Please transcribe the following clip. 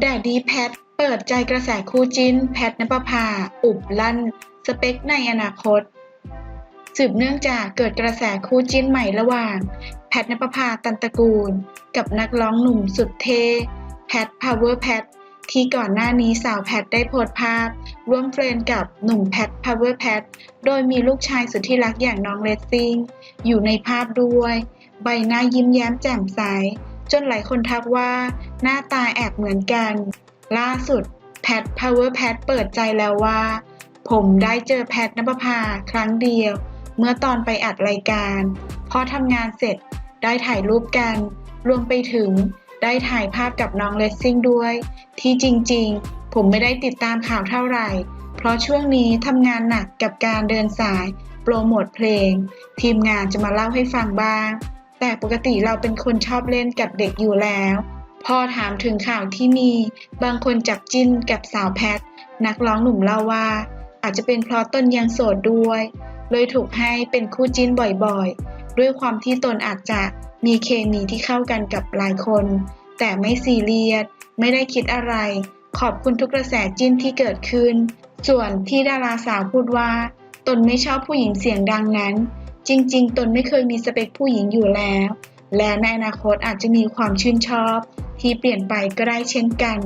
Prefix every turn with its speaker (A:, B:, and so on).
A: แดดดีแพท เปิดใจกระแสคู่จิ้น แพทนปภาอุบลั่น สเปคในอนาคต สืบเนื่องจากเกิดกระแสคู่จิ้นใหม่ระหว่าง แพทนปภาตันตะกูล กับนักร้องหนุ่มสุดเท่แพทพาวเวอร์แพทที่ก่อนหน้านี้สาวแพทได้โพสต์ภาพ ร่วมเฟรนกับหนุ่มแพทพาวเวอร์แพทโดยมีลูกชายสุดที่รักอย่างน้องเลสซิ่งอยู่ในภาพด้วย ใบหน้ายิ้มแย้มแจ่มใส จนหลายคนทักว่าหน้าตาแอบเหมือนกัน ล่าสุดแพทพาวเวอร์แพทเปิดใจแล้วว่า ผมได้เจอแพทนภพาครั้งเดียว เมื่อตอนไปอัดรายการพอทำงานเสร็จได้ถ่ายรูปกัน รวมไปถึงได้ถ่ายภาพกับน้องเลสซิ่งด้วย ที่จริงๆ ผมไม่ได้ติดตามข่าวเท่าไหร่ เพราะช่วงนี้ทำงานหนักกับการเดินสาย โปรโมทเพลง ทีมงานจะมาเล่าให้ฟังบ้าง แต่ปกติเราเป็นคนชอบเล่นกับเด็กอยู่แล้ว พอถามถึงข่าวที่มี บางคนจับจิ้นกับสาวแพท นักร้องหนุ่มเล่าว่า อาจจะเป็นเพราะตนยังโสดด้วย เลยถูกให้เป็นคู่จิ้นบ่อยๆ ด้วยความที่ตนอาจจะมีเคมีที่เข้ากันกับหลายคน แต่ไม่ซีเรียส ไม่ได้คิดอะไร ขอบคุณทุกกระแสจิ้นที่เกิดขึ้น ส่วนที่ดาราสาวพูดว่า ตนไม่ชอบผู้หญิงเสียงดังนั้น จริง ๆ ตนไม่เคยมีสเปคผู้หญิงอยู่แล้ว และในอนาคตอาจจะมีความชื่นชอบ ที่เปลี่ยนไปก็ได้เช่นกัน